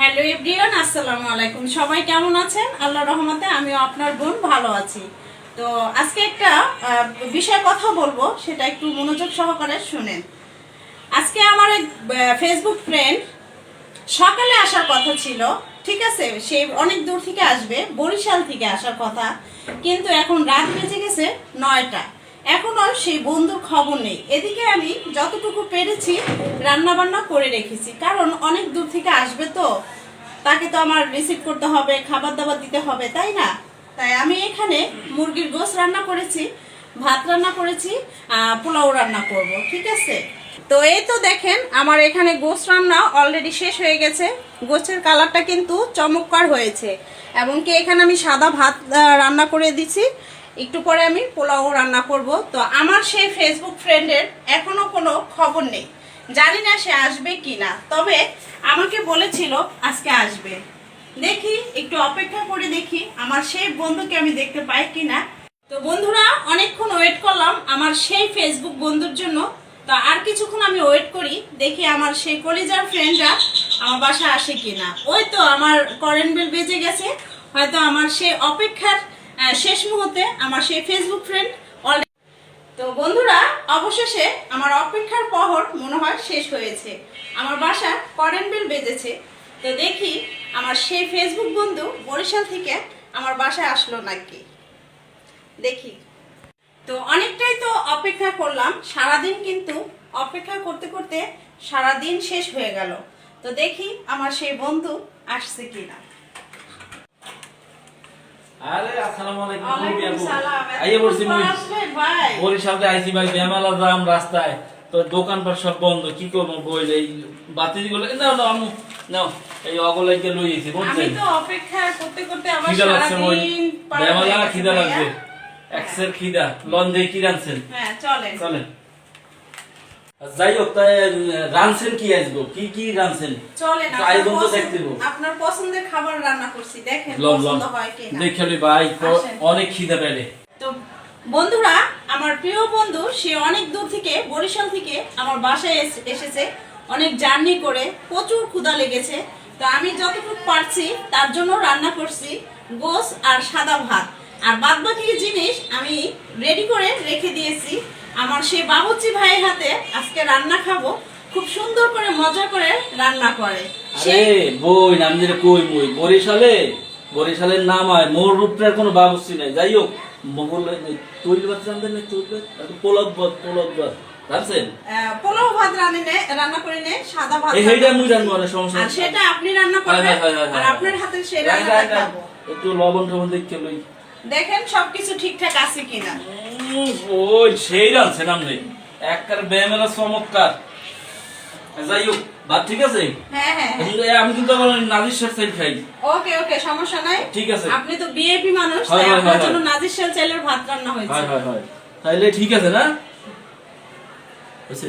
Hello everyone, আসসালামু আলাইকুম। সবাই কেমন আছেন? আল্লাহ রহমতে আমিও আপনার বোন ভালো আছি। তো আজকে একটা বিষয়ে কথা বলব, সেটা একটু মনোযোগ সহকারে শুনেন। আজকে আমার এক ফেসবুক ফ্রেন্ড সকালে আসার কথা ছিল, ঠিক আছে? সে অনেক দূর থেকে আসবে, বরিশাল থেকে আসার কথা। কিন্তু এখন রাত বেজে গেছে নয়টা। এখনও সেই বন্ধুর খবর নেই। এদিকে আমি যতটুকু পেরেছি রান্না বান্না করে রেখেছি। কারণ অনেক দূর থেকে আসবে তো, তাকে তো আমার রিসিভ করতে হবে, খাবার দাবার দিতে হবে, তাই না? তাই আমি এখানে মুরগির গোস রান্না করেছি, ভাত রান্না করেছি পোলাও রান্না করব, ঠিক আছে? তো এই তো দেখেন, আমার এখানে গোস রান্না অলরেডি শেষ হয়ে গেছে। গোছের কালারটা কিন্তু চমৎকার হয়েছে। এমনকি এখানে আমি সাদা ভাত রান্না করে দিছি। একটু পরে আমি পোলাও রান্না করব। তো আমার সেই ফেসবুক ফ্রেন্ডের এখনও কোনো খবর নেই। জানি না সে আসবে কি না তবে আমাকে বলেছিল আজকে আসবে। দেখি, একটু অপেক্ষা করে দেখি আমার সেই বন্ধুকে আমি দেখতে পাই কি না তো বন্ধুরা, অনেকক্ষণ ওয়েট করলাম আমার সেই ফেসবুক বন্ধুর জন্য। তো আর কিছুক্ষণ আমি ওয়েট করি, দেখি আমার সেই কলিজার ফ্রেন্ডরা আমার বাসা আসে কিনা। ওই তো আমার কারেন্ট বিল বেজে গেছে। হয়তো আমার সেই অপেক্ষার শেষ মুহূর্তে আমার সেই ফেসবুক ফ্রেন্ড তো বন্ধুরা, অবশেষে আমার অপেক্ষার পহর মনে হয় শেষ হয়েছে। আমার বাসা কারেন্ট বিল বেজেছে। তো দেখি আমার সেই ফেসবুক বন্ধু বরিশাল থেকে আমার বাসায় আসলো নাকি? দেখি। তো অনেকটাই তো অপেক্ষা করলাম। সারাদিন কিন্তু অপেক্ষা করতে করতে সারাদিন শেষ হয়ে গেল। তো দেখি আমার সেই বন্ধু আসছে কিনা। আরে আসসালামু আলাইকুম ওয়ালাইকুম মুরগি আপু। সালাম। এত আইয়া পড়ছি মুই বরিশালতে আইছি ভাই বেমালা জাম রাস্তায়। তো দোকানপাট সব বন্ধ কি করব বইলে এই বাতি গুলো নাও নাও আমু নাও এই অগলাইকে লই আইছি আমি বুঝছেন তো অপেক্ষা করতে করতে আমার খিদা বেমালা খিদা। এক্সের দিয়ে কি রানছেন হ্যাঁ চলেন। চলেন। যাই হোক তাই রানছেন কি আসব কি কি রানছেন চলেন আপনার দেখতে আপনার পছন্দের খাবার রান্না করছি দেখেন পছন্দ হয় দেখে ভাই তো অনেক খিদা পেলে। তো বন্ধুরা আমার প্রিয় বন্ধু সে অনেক দূর থেকে বরিশাল থেকে আমার বাসায় এসেছে। অনেক জার্নি করে প্রচুর ক্ষুধা লেগেছে। তো আমি যতটুকু পারছি তার জন্য রান্না করছি গোস আর সাদা ভাত। আর বাদ বাকি জিনিস আমি রেডি করে রেখে দিয়েছি। আমার সেই বাবুচি ভাইয়ের হাতে আজকে রান্না খাব। খুব সুন্দর করে মজা করে রান্না করে। আরে বই নাম যেটা কই মই? বরিশালে? বরিশালের নাম হয় মোর রূপটার কোনো বাবুসি নাই। যাই হোক মোগল তৈল বাদ জানতেন না তৈল বাদ পোলক বাদ পোলক জানছেন? পোলাও ভাত রান্না নে রান্না করে নে সাদা ভাত এই মুই সমস্যা আর সেটা আপনি রান্না হয়, করবেন হয়, হয়, হয়, আর আপনার হাতের সেই। খাব। একটু লবণ টবণ দেখতে লই। দেখেন সবকিছু ঠিকঠাক আছে কিনা। উম, ওই সেই রানছেন আপনি একটার বেমেলা চমৎকার। যাই হোক ভাত ঠিক আছে? হ্যাঁ হ্যাঁ হ্যাঁ। আমি কিন্তু আমার নাজির শাক চাই খাই। ওকে ওকে সমস্যা নাই। ঠিক আছে। আপনি তো বিএপি মানুষ তাই আপনার জন্য নাজির শাল চাইলের ভাত রান্না হয়েছে। হয় হয় হয়। তাইলে ঠিক আছে না? হয়েছে?